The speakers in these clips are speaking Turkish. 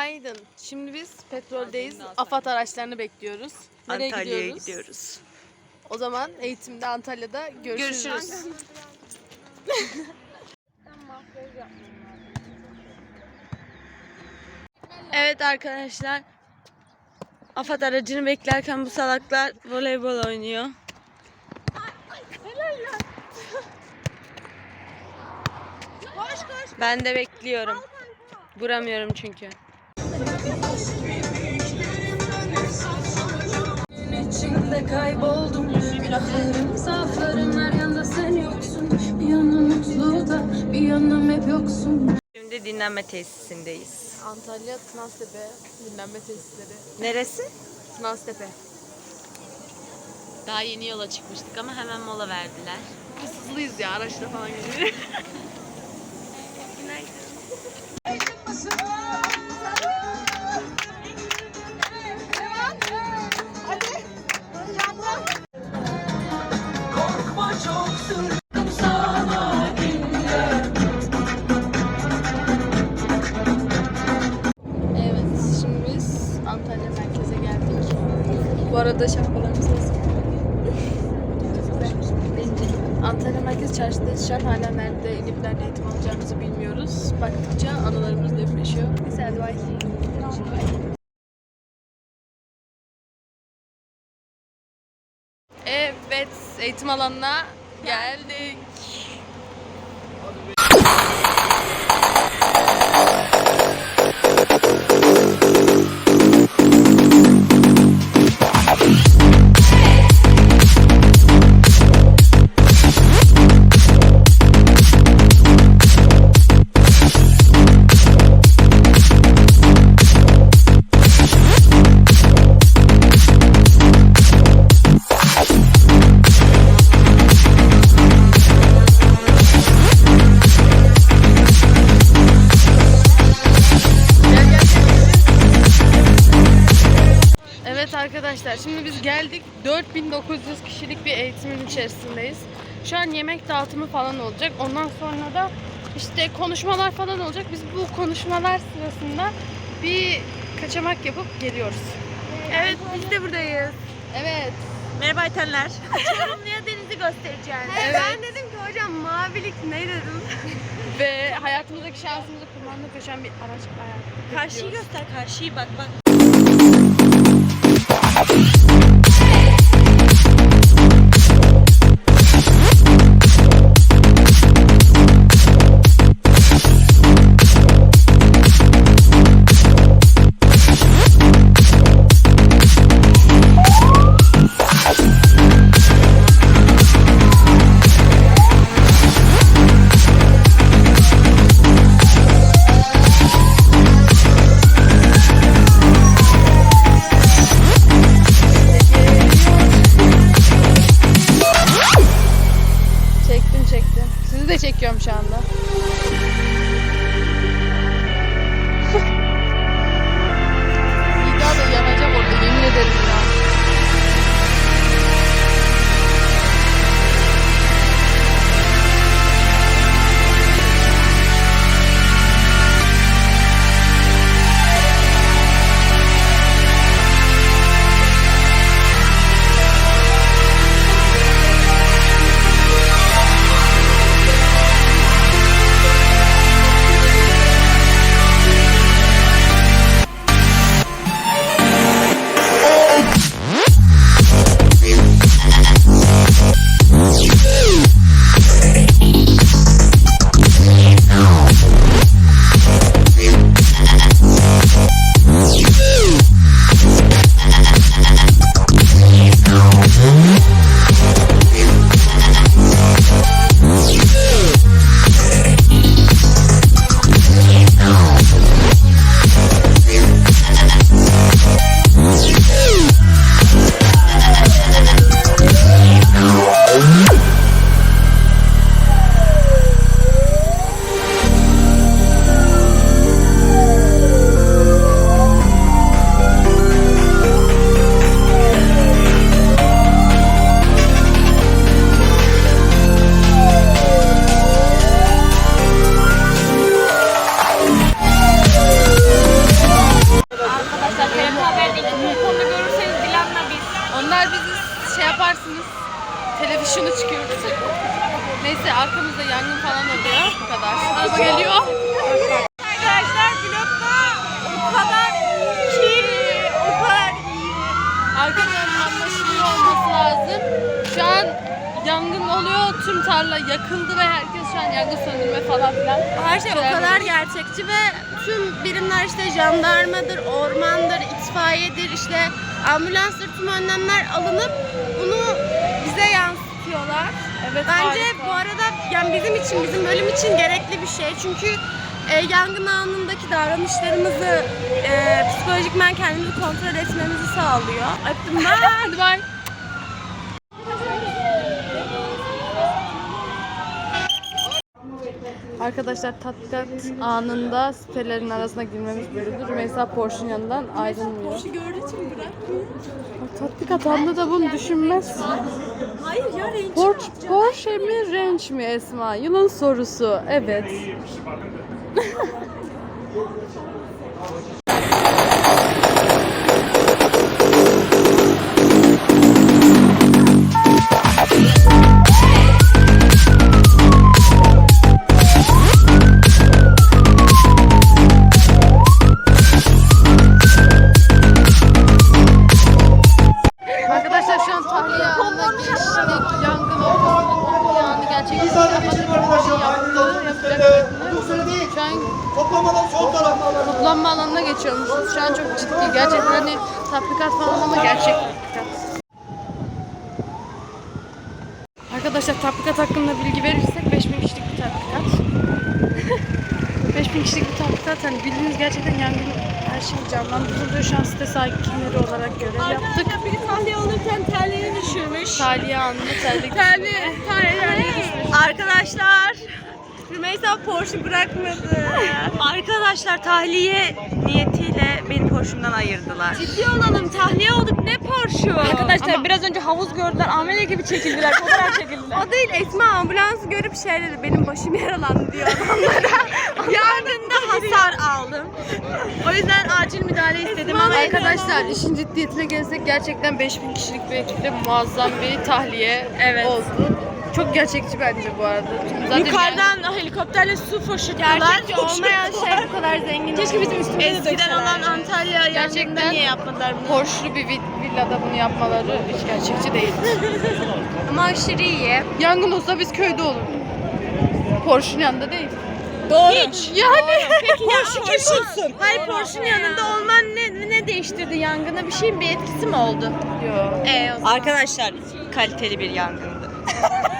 Günaydın. Şimdi biz petroldeyiz. AFAD araçlarını bekliyoruz. Nereye Antalya'ya gidiyoruz? gidiyoruz. O zaman eğitimde Antalya'da görüşürüz. Görüşürüz. Evet arkadaşlar. Afat aracını beklerken bu salaklar voleybol oynuyor. Ben de bekliyorum. Vuramıyorum çünkü. Kayboldum Günahlarım, zaaflarım her yanda sen yoksun Bir yanım mutlu da bir yanım hep yoksun Şimdi dinlenme tesisindeyiz. Antalya Tınaztepe dinlenme tesisleri. Neresi? Tınaztepe. Daha yeni yola çıkmıştık ama hemen mola verdiler. Biz hızlıyız ya araçla falan gidiyor. Evet, Bu arada şapkalarımızı Antalya Merkez Çarşı'dayız. Şu an hala nerede inip nerede eğitim alacağımızı bilmiyoruz. Baktıkça anılarımız depreşiyor. Neyse hadi bay. Evet, eğitim alanına geldik. Şimdi biz geldik 4900 kişilik bir eğitimin içerisindeyiz. Şu an yemek dağıtımı falan olacak. Ondan sonra da işte konuşmalar falan olacak. Biz bu konuşmalar sırasında bir kaçamak yapıp geliyoruz. Evet biz de buradayız. Evet. Merhaba Aytenler. Evet. Ben dedim ki hocam mavilik ne dedim? Ve hayatımızdaki şansımızı kullanmak koşan bir araç hayat. Karşıyı göster karşıyı bak bak. happens. şu anda. Tüm tarla yakıldı ve herkes şu an yangın söndürme falan filan. Her şey o kadar gerçekçi ve tüm birimler işte jandarmadır, ormandır, itfaiyedir, işte ambulanstır tüm önlemler alınıp bunu bize yansıtıyorlar. Evet, Bence harika. bu arada yani bizim için, bizim bölüm için gerekli bir şey. Çünkü e, yangın anındaki davranışlarımızı e, psikolojikmen kendimizi kontrol etmemizi sağlıyor. Öptüm ben. Hadi bay. Arkadaşlar tatbikat anında sitelerin arasına girmemiz böyledir. Rümeysa Porsche'un yanından ayrılmıyor. Porsche gördüğü için bırakmıyor. Tatbikat anında da bunu düşünmez. Hayır ya renk. Porsche, Porsche mi Range mi Esma? Yılın sorusu. Evet. alanına geçiyormuşuz. Şu an çok ciddi. Gerçekten hani tatbikat falan ama gerçek tatbikat. Arkadaşlar tatbikat hakkında bilgi verirsek 5000 kişilik bir tatbikat. 5000 kişilik bir tatbikat hani bildiğiniz gerçekten yangın her şey canlandırılıyor. Şu an site sakinleri olarak görev yaptık. biri tahliye olurken terliğini düşürmüş. Tahliye anında terlik Terliği, terliği düşmüş. Arkadaşlar, Rümeysa Porsche bırakmadı. Arkadaşlar tahliye niyetiyle beni Porsche'umdan ayırdılar. Ciddi olalım tahliye olduk ne Porsche'u? Arkadaşlar biraz önce havuz gördüler. Amele gibi çekildiler. Fotoğraf çekildiler. O değil Esma ambulansı görüp şey dedi benim başım yaralandı diyor adamlara. Yangında hasar aldım. O yüzden acil müdahale istedim ama Arkadaşlar işin ciddiyetine gelirsek gerçekten 5000 kişilik bir ekiple muazzam bir tahliye Evet. oldu. Çok gerçekçi bence bu arada. Zaten Yukarıdan helikopterle su fışırttılar. gerçekçi olmayan şey bu kadar zengin Keşke bizim üstümüze de Eskiden dökseler. olan Antalya yangında Gerçekten niye yapmadılar bunu? Porsche'lu bir vi- villada bunu yapmaları hiç gerçekçi değil. Ama aşırı iyi. Yangın olsa biz köyde olurduk. Porsche'un yanında değil. Doğru. Hiç. Yani. Porsche, Hayır Porsche'un yanında olman ne, ne değiştirdi yangına? Bir şeyin bir etkisi mi oldu? Yok. Ee, o zaman. Arkadaşlar kaliteli bir yangındı.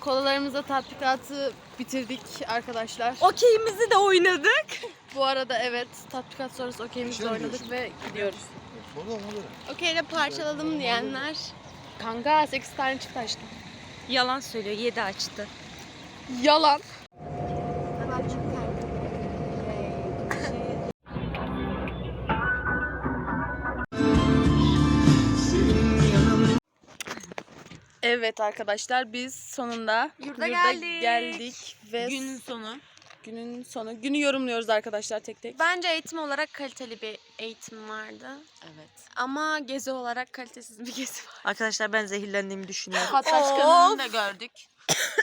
Kolalarımızda tatbikatı bitirdik arkadaşlar. Okeyimizi de oynadık. Bu arada evet tatbikat sonrası okeyimizde oynadık ve gidiyoruz. Okeyle parçaladım diyenler. Kanka 8 tane çift açtım. Yalan söylüyor. 7 açtı. Yalan. Evet arkadaşlar biz sonunda Yurda geldik. geldik ve Günün sonu. günün sonu günü yorumluyoruz arkadaşlar tek tek. Bence eğitim olarak kaliteli bir eğitim vardı. Evet. Ama gezi olarak kalitesiz bir gezi var. Arkadaşlar ben zehirlendiğimi düşünüyorum. Hatta da gördük.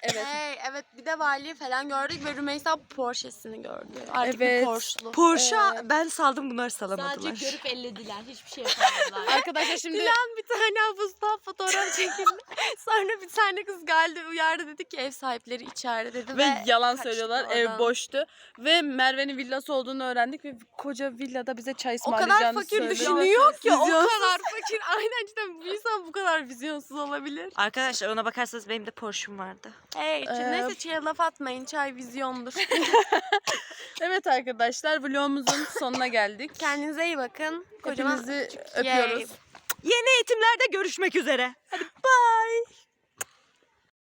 Evet. Hey, evet bir de valiyi falan gördük ve Rümeysa Porsche'sini gördü. Artık Evet. bir Porsche'lu. Porsche ben saldım bunlar salamadılar. Sadece görüp ellediler. Hiçbir şey yapamadılar. Arkadaşlar şimdi Dilan bir tane havuzdan fotoğraf çekildi. Sonra bir tane kız geldi uyardı dedi ki ev sahipleri içeride dedi ve ve, yalan söylüyorlar. oradan. Ev boştu ve Merve'nin villası olduğunu öğrendik ve koca villada bize çay O ısmarlayacağını kadar fakir söyledi. düşünüyor ki o kadar fakir. Aynen cidden bir insan bu kadar vizyonsuz olabilir. Arkadaşlar ona bakarsanız benim de Porsche'um vardı. Hey, Ee, neyse çaya laf atmayın. Çay vizyondur. Evet arkadaşlar vlogumuzun sonuna geldik. Kendinize iyi bakın. Kocaman Hepinizi öpücük. Yay. öpüyoruz. Yeni eğitimlerde görüşmek üzere. Hadi bye.